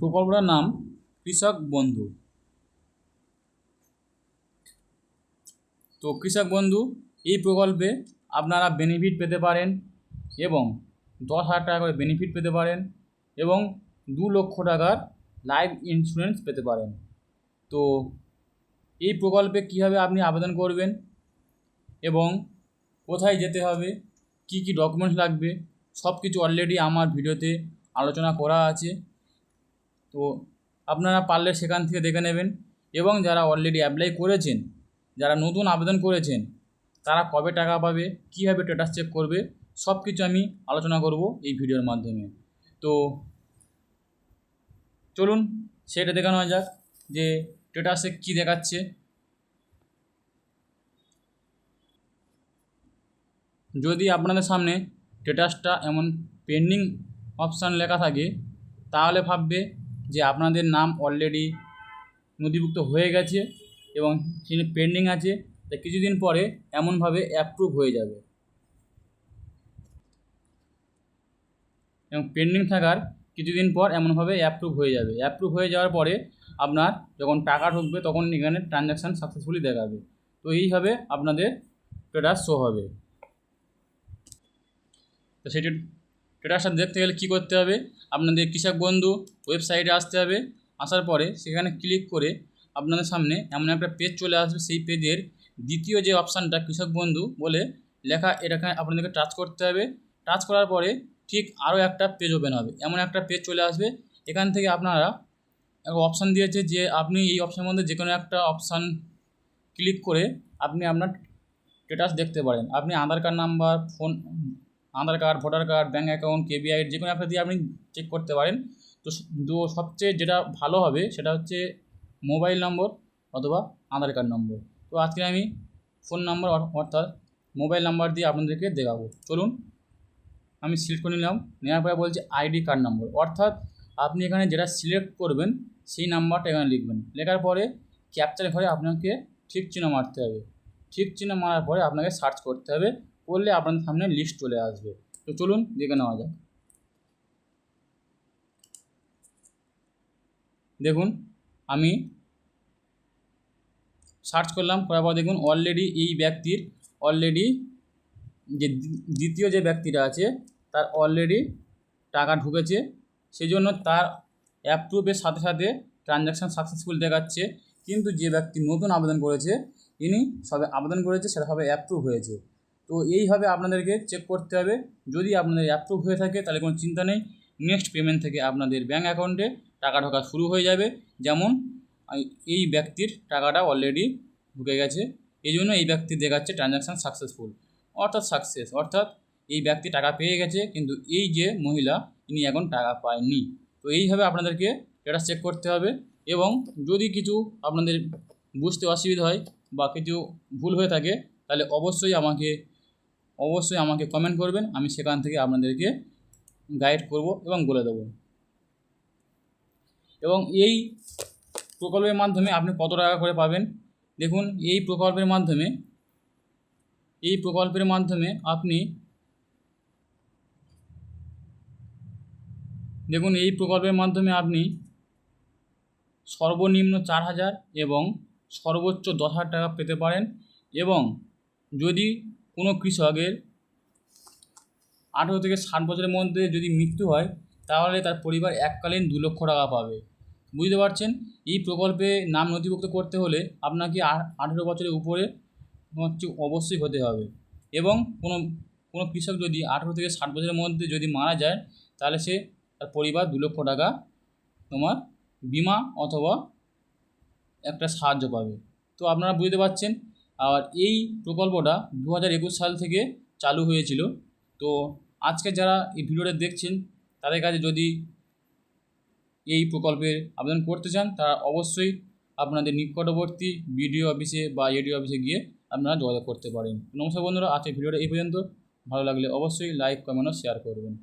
প্রকল্পটার নাম কৃষক বন্ধু। তো কৃষক বন্ধু, এই প্রকল্পে আপনারা বেনিফিট পেতে পারেন এবং দশ হাজার টাকা করে বেনিফিট পেতে পারেন এবং দু লক্ষ টাকার লাইফ ইন্স্যুরেন্স পেতে পারেন। তো এই প্রকল্পে কীভাবে আপনি আবেদন করবেন এবং কোথায় যেতে হবে, কী কী ডকুমেন্টস লাগবে সব কিছু অলরেডি আমার ভিডিওতে আলোচনা করা আছে। তো আপনারা পারলে সেখান থেকে দেখে নেবেন। এবং যারা অলরেডি অ্যাপ্লাই করেছেন, যারা নতুন আবেদন করেছেন, তারা কবে টাকা পাবে, কীভাবে স্ট্যাটাস চেক করবে সব কিছু আমি আলোচনা করব এই ভিডিওর মাধ্যমে। তো চলুন, সেটা দেখানো যাক যে স্ট্যাটাসে কী দেখাচ্ছে। যদি আপনাদের সামনে স্ট্যাটাসটা এমন পেন্ডিং অপশান লেখা থাকে, তাহলে ভাববে যে আপনাদের নাম অলরেডি নথিভুক্ত হয়ে গেছে এবং সেখানে পেন্ডিং আছে, তা কিছুদিন পরে এমনভাবে অ্যাপ্রুভ হয়ে যাবে। এবং পেন্ডিং থাকার কিছুদিন পর এমনভাবে অ্যাপ্রুভ হয়ে যাবে। অ্যাপ্রুভ হয়ে যাওয়ার পরে আপনার যখন টাকা ঢুকবে, তখন এখানে ট্রানজ্যাকশান সাকসেসফুলি দেখাবে। তো এইভাবে আপনাদের স্ট্যাটাস শো হবে। তো সেটি স্ট্যাটাসটা দেখতে গেলে কী করতে হবে? আপনাদের কৃষক বন্ধু ওয়েবসাইটে আসতে হবে। আসার পরে সেখানে ক্লিক করে আপনাদের সামনে এমন একটা পেজ চলে আসবে। সেই পেজের দ্বিতীয় যে অপশানটা কৃষক বন্ধু বলে লেখা, এটাকে আপনাদেরকে টাচ করতে হবে। টাচ করার পরে ঠিক আরও একটা পেজ ওপেন হবে। এমন একটা পেজ চলে আসবে। এখান থেকে আপনারা অপশান দিয়েছে যে আপনি এই অপশানের মধ্যে যে কোনো একটা অপশান ক্লিক করে আপনি আপনার স্ট্যাটাস দেখতে পারেন। আপনি Aadhaar card number phone Aadhaar card, voter card bank account KBI যে কোনো একটা দিয়ে আপনি চেক করতে পারেন। তো তো সবচেয়ে যেটা ভালো হবে সেটা হচ্ছে মোবাইল নম্বর অথবা আধার কার্ড নম্বর তো আজকে আমি ফোন নম্বর অর্থাৎ মোবাইল নাম্বার দিয়ে আপনাদেরকে দেখাবো। চলুন, আমি সিলেক্ট করে নিলাম। নেওয়ার পরে বলছে আইডি কার্ড নম্বর অর্থাৎ আপনি এখানে যেটা সিলেক্ট করবেন, সেই নাম্বারটা এখানে লিখবেন। লেখার পরে ক্যাপচার ঘরে আপনাকে ঠিক চিহ্ন মারতে হবে। ঠিক চিহ্ন মারার পরে আপনাকে সার্চ করতে হবে। করলে আপনাদের সামনে লিস্ট চলে আসবে। তো চলুন দেখে নেওয়া যাক। দেখুন, আমি সার্চ করলাম, করার পর দেখুন অলরেডি এই ব্যক্তির অলরেডি যে দ্বি- দ্বিতীয় যে ব্যক্তিটা আছে, তার অলরেডি টাকা ঢুকেছে। সেই জন্য তার অ্যাপ্রুভের সাথে সাথে ট্রানজ্যাকশান সাকসেসফুল দেখাচ্ছে। কিন্তু যে ব্যক্তি নতুন আবেদন করেছে, ইনি সবে আবেদন করেছে, সেটা হবে অ্যাপ্রুভ হয়েছে। তো এইভাবে আপনাদেরকে চেক করতে হবে। যদি আপনাদের অ্যাপ্রুভ হয়ে থাকে, তাহলে কোনো চিন্তা নেই। নেক্সট পেমেন্ট থেকে আপনাদের ব্যাঙ্ক অ্যাকাউন্টে টাকা ঢোকা শুরু হয়ে যাবে। যেমন এই ব্যক্তির টাকাটা অলরেডি ঢুকে গেছে। এই জন্য এই ব্যক্তি দেখাচ্ছে ট্রানজ্যাকশান সাকসেসফুল অর্থাৎ সাকসেস অর্থাৎ এই ব্যক্তি টাকা পেয়ে গেছে, কিন্তু এই যে মহিলা ইনি এখন টাকা পায়নি। তো এইভাবে আপনাদেরকে এটা চেক করতে হবে এবং যদি কিছু আপনাদের বুঝতে অসুবিধা হয় বা কিছু ভুল হয়ে থাকে, তাহলে অবশ্যই আমাকে অবশ্যই আমাকে কমেন্ট করবেন, আমি সেখান থেকে আপনাদেরকে গাইড করব এবং বলে দেবো। এবং এই প্রকল্পের মাধ্যমে আপনি কত টাকা করে পাবেন? দেখুন, এই প্রকল্পের মাধ্যমে, এই প্রকল্পের মাধ্যমে আপনি দেখুন, এই প্রকল্পের মাধ্যমে আপনি সর্বনিম্ন চার হাজার এবং সর্বোচ্চ দশ হাজার টাকা পেতে পারেন। এবং যদি কোনো কৃষকের আঠেরো থেকে ষাট বছরের মধ্যে যদি মৃত্যু হয়, তাহলে তার পরিবার এককালীন দু লক্ষ টাকা পাবে। বুঝতে পারছেন? এই প্রকল্পে নাম নথিভুক্ত করতে হলে আপনাকে আঠেরো বছরের উপরে হচ্ছে অবশ্যই হতে হবে। এবং কোনো কোনো কৃষক যদি আঠেরো থেকে ষাট বছরের মধ্যে যদি মারা যায়, তাহলে সে তার পরিবার দু লক্ষ টাকা তোমার বিমা অথবা একটা সাহায্য পাবে। তো আপনারা বুঝতে পারছেন? আর এই প্রকল্পটা দু হাজার একুশ সাল থেকে চালু হয়েছিল। তো আজকে যারা এই ভিডিওটা দেখছেন, তাদের কাছে যদি এই প্রকল্পে আবেদন করতে চান, তারা অবশ্যই আপনাদের নিকটবর্তী বিডিও অফিসে বা এডিও অফিসে গিয়ে আপনারা যোগাযোগ করতে পারেন। নমস্কার বন্ধুরা, আজকের ভিডিওটা এই পর্যন্ত। ভালো লাগলে অবশ্যই লাইক, কমেন্ট শেয়ার করবেন।